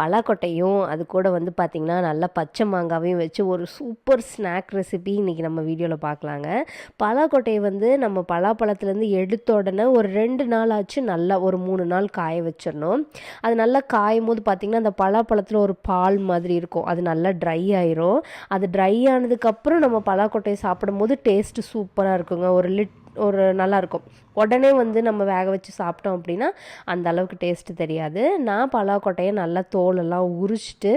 பலாக்கொட்டையும் அது கூட வந்து பார்த்திங்கன்னா நல்லா பச்சை மாங்காவையும் வச்சு ஒரு சூப்பர் ஸ்நாக் ரெசிபி இன்றைக்கி நம்ம வீடியோவில் பார்க்கலாங்க பலாக்கொட்டையை வந்து நம்ம பலாப்பழத்துலேருந்து எடுத்த உடனே ஒரு ரெண்டு நாள் ஆச்சு நல்லா ஒரு மூணு நாள் காய வச்சிடணும். அது நல்லா காயும் போது பார்த்திங்கன்னா அந்த பலாப்பழத்தில் ஒரு பால் மாதிரி இருக்கும். அது நல்லா ட்ரை ஆயிரும். அது ட்ரை ஆனதுக்கப்புறம் நம்ம பலாக்கொட்டையை சாப்பிடும்போது டேஸ்ட்டு சூப்பராக இருக்குங்க. ஒரு லிட் ஒரு நல்லாயிருக்கும் உடனே வந்து நம்ம வேக வச்சு சாப்பிட்டோம் அப்படின்னா அந்த அளவுக்கு டேஸ்ட்டு தெரியாது. நான் பலாக்கொட்டையை நல்லா தோலெல்லாம் உரிச்சிட்டு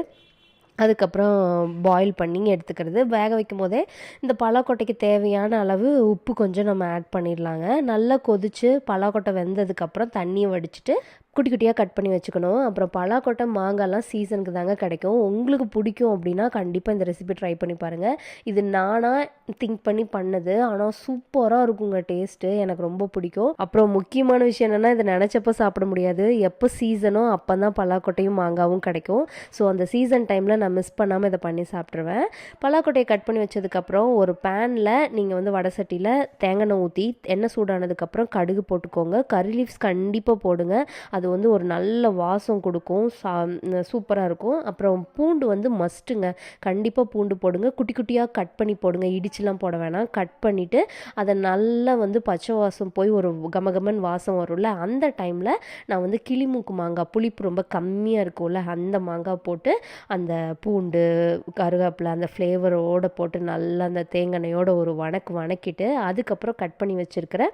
அதுக்கப்புறம் பாயில் பண்ணி எடுத்துக்கிறது. வேக வைக்கும் போதே இந்த பலாக்கொட்டைக்கு தேவையான அளவு உப்பு கொஞ்சம் நம்ம ஆட் பண்ணிடலாங்க. நல்லா கொதித்து பலாக்கொட்டை வெந்ததுக்கப்புறம் தண்ணியை வடிச்சிட்டு குட்டி குட்டியாக கட் பண்ணி வச்சுக்கணும். அப்புறம் பலாக்கொட்டை மாங்காய்லாம் சீசனுக்கு தாங்க கிடைக்கும். உங்களுக்கு பிடிக்கும் அப்படின்னா கண்டிப்பாக இந்த ரெசிபி ட்ரை பண்ணி பாருங்கள் இது நானாக திங்க் பண்ணி பண்ணது. ஆனால் சூப்பராக இருக்குங்க டேஸ்ட்டு எனக்கு ரொம்ப பிடிக்கும். அப்புறம் முக்கியமான விஷயம் என்னென்னா இதை நினச்சப்போ சாப்பிட முடியாது. எப்போ சீசனோ அப்போ தான் பலாக்கொட்டையும் மாங்காவும் கிடைக்கும். ஸோ அந்த சீசன் டைமில் நான் மிஸ் பண்ணாமல் இதை பண்ணி சாப்பிட்ருவேன் பலாக்கொட்டையை கட் பண்ணி வச்சதுக்கப்புறம் ஒரு பேனில் நீங்கள் வந்து வடை சட்டியில் தேங்காய் ஊற்றி எண்ணெய் சூடானதுக்கப்புறம் கடுகு போட்டுக்கோங்க. கறி லீவ்ஸ் கண்டிப்பாக போடுங்க. அது அது வந்து ஒரு நல்ல வாசம் கொடுக்கும் சா சூப்பராக இருக்கும். அப்புறம் பூண்டு வந்து மஸ்ட்டுங்க கண்டிப்பாக பூண்டு போடுங்க. குட்டி குட்டியாக கட் பண்ணி போடுங்க. இடிச்சுலாம் போட வேணாம். கட் பண்ணிவிட்டு அதை நல்லா வந்து பச்சை வாசம் போய் ஒரு கமகமன் வாசம் வரும்ல அந்த டைமில் நான் வந்து கிளிமூக்கு மாங்காய் புளிப்பு ரொம்ப கம்மியாக இருக்கும்ல அந்த மாங்காய் போட்டு அந்த பூண்டு கருவேப்பிலை அந்த ஃப்ளேவரோடு போட்டு நல்லா அந்த தேங்காயோட ஒரு வணக்கு வணக்கிட்டு அதுக்கப்புறம் கட் பண்ணி வச்சுருக்கிற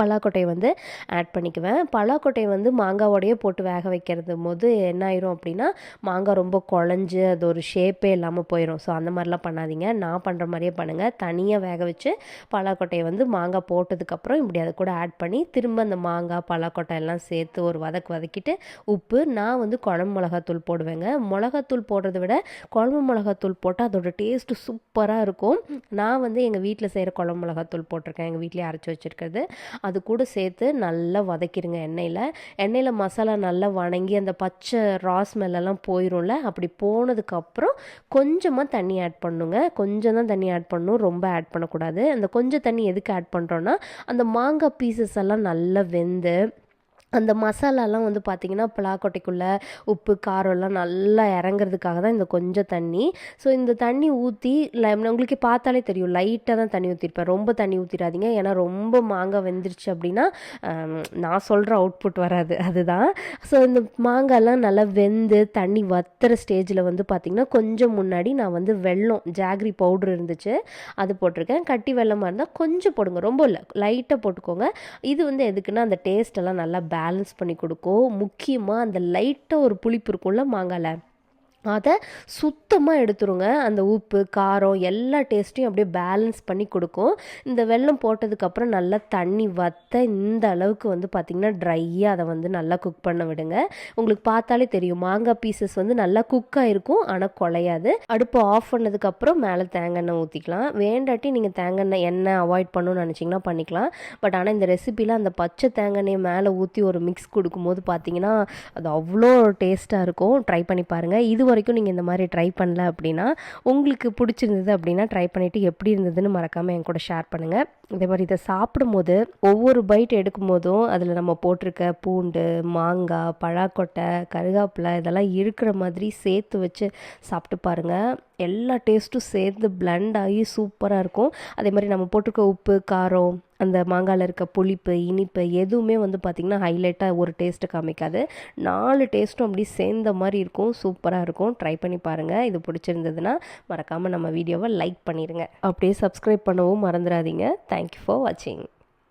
பலாக்கொட்டையை வந்து ஆட் பண்ணிக்குவேன். பலாக்கொட்டையை வந்து மாங்காவோடையே போட்டு வேக வைக்கிறது போது என்ன ஆயிரும் அப்படின்னா மாங்காய் ரொம்ப குழஞ்சு அது ஒரு ஷேப்பே இல்லாமல் போயிடும் ஸோ அந்த மாதிரிலாம் பண்ணாதீங்க. நான் பண்ணுற மாதிரியே பண்ணுங்கள் தனியாக வேக வச்சு பலாக்கொட்டையை வந்து மாங்காய் போட்டதுக்கப்புறம் இப்படி அதை கூட ஆட் பண்ணி திரும்ப அந்த மாங்காய் பலாக்கொட்டை எல்லாம் சேர்த்து ஒரு வதக்கு வதக்கிட்டு உப்பு நான் வந்து குழம்பு மிளகாத்தூள் போடுவேங்க. மிளகாத்தூள் போடுறத விட குழம்பு மிளகாத்தூள் போட்டால் அதோட டேஸ்ட்டு சூப்பராக இருக்கும். நான் வந்து எங்கள் வீட்டில் செய்கிற குழம்பு மிளகாத்தூள் போட்டிருக்கேன். எங்கள் வீட்டிலே அரைச்சி வச்சுருக்கிறது. அது கூட சேர்த்து நல்லா வதக்கிடுங்க எண்ணெயில். எண்ணெயில் மசாலா நல்லா வணங்கி அந்த பச்சை ரா ஸ்மெல்லாம் போயிடும்ல அப்படி போனதுக்கப்புறம் கொஞ்சமாக தண்ணி ஆட் பண்ணுங்க. கொஞ்சம் தான் தண்ணி ஆட் பண்ணணும் ரொம்ப ஆட் பண்ணக்கூடாது. அந்த கொஞ்சம் தண்ணி எதுக்கு ஆட் பண்ணுறோன்னா அந்த மாங்காய் பீசஸ் எல்லாம் நல்லா வெந்து அந்த மசாலாலாம் வந்து பார்த்திங்கன்னா பலாக்கொட்டைக்குள்ளே உப்பு காரம்லாம் நல்லா இறங்குறதுக்காக தான் இந்த கொஞ்சம் தண்ணி. ஸோ இந்த தண்ணி ஊற்றி உங்களுக்கு பார்த்தாலே தெரியும். லைட்டாக தான் தண்ணி ஊற்றிருப்பேன் ரொம்ப தண்ணி ஊற்றிடாதீங்க ஏன்னா ரொம்ப மாங்காய் வெந்துருச்சு அப்படின்னா நான் சொல்கிற அவுட்புட் வராது. அதுதான். ஸோ இந்த மாங்காய்லாம் நல்லா வெந்து தண்ணி வத்துற ஸ்டேஜில் வந்து பார்த்திங்கன்னா கொஞ்சம் முன்னாடி நான் வந்து வெள்ளம் ஜாகிரி பவுட்ரு இருந்துச்சு. அது போட்டிருக்கேன். கட்டி வெள்ளமாக இருந்தால் கொஞ்சம் போடுங்க. ரொம்ப இல்லை. லைட்டாக போட்டுக்கோங்க. இது வந்து எதுக்குன்னா அந்த டேஸ்ட்டெல்லாம் நல்லா பேலன்ஸ் பண்ணி கொடுக்கும். முக்கியமாக அந்த லைட்டாக ஒரு புளிப்பு இருக்கும்ல மாங்காயில் அதை சுத்தமாக எடுத்துருங்க. அந்த உப்பு காரம் எல்லா டேஸ்ட்டையும் அப்படியே பேலன்ஸ் பண்ணி கொடுக்கும். இந்த வெல்லம் போட்டதுக்கப்புறம் நல்லா தண்ணி வத்த இந்த அளவுக்கு வந்து பார்த்திங்கன்னா ட்ரையாக அதை வந்து நல்லா குக் பண்ண விடுங்க. உங்களுக்கு பார்த்தாலே தெரியும். மாங்காய் பீசஸ் வந்து நல்லா குக் ஆகிருக்கும் ஆனால் குலையாது அடுப்பு ஆஃப் பண்ணதுக்கப்புறம் மேலே தேங்காய் எண்ணெய் ஊற்றிக்கலாம் வேண்டாட்டி நீங்கள் தேங்காய் எண்ணெய் எண்ணெய் அவாய்ட் பண்ணணும்னு நினச்சிங்கன்னா பண்ணிக்கலாம். பட் ஆனால் இந்த ரெசிப்பியில் அந்த பச்சை தேங்காய் எண்ணெயை மேலே ஊற்றி ஒரு மிக்ஸ் கொடுக்கும்போது பார்த்தீங்கன்னா அது அவ்வளோ டேஸ்ட்டாக இருக்கும். ட்ரை பண்ணி பாருங்கள் இது வரைக்கும் நீங்கள் இந்த மாதிரி ட்ரை பண்ணல அப்படின்னா உங்களுக்கு பிடிச்சிருந்தது அப்படின்னா ட்ரை பண்ணிவிட்டு எப்படி இருந்ததுன்னு மறக்காமல் என் கூட ஷேர் பண்ணுங்கள் இதே மாதிரி இதை சாப்பிடும்போது ஒவ்வொரு பைட் எடுக்கும் போதும் அதில் நம்ம போட்டிருக்க பூண்டு மாங்காய் பழாக்கொட்டை கருகாப்பிலை இதெல்லாம் இருக்கிற மாதிரி சேர்த்து வச்சு சாப்பிட்டு பாருங்கள் எல்லா டேஸ்ட்டும் சேர்ந்து பிளண்ட் ஆகி சூப்பராக இருக்கும். அதே மாதிரி நம்ம போட்டிருக்க உப்பு காரம் அந்த மாங்காயில் இருக்க புளிப்பு இனிப்பு எதுவுமே வந்து பார்த்திங்கன்னா ஹைலைட்டாக ஒரு டேஸ்ட்டு காமிக்காது நாலு டேஸ்ட்டும் அப்படி சேர்ந்த மாதிரி இருக்கும் சூப்பராக இருக்கும். ட்ரை பண்ணி பாருங்கள் இது பிடிச்சிருந்ததுன்னா மறக்காமல் நம்ம வீடியோவை லைக் பண்ணிடுங்க அப்படியே சப்ஸ்கிரைப் பண்ணவும் மறந்துடாதீங்க. தேங்க்யூ ஃபார் வாட்சிங்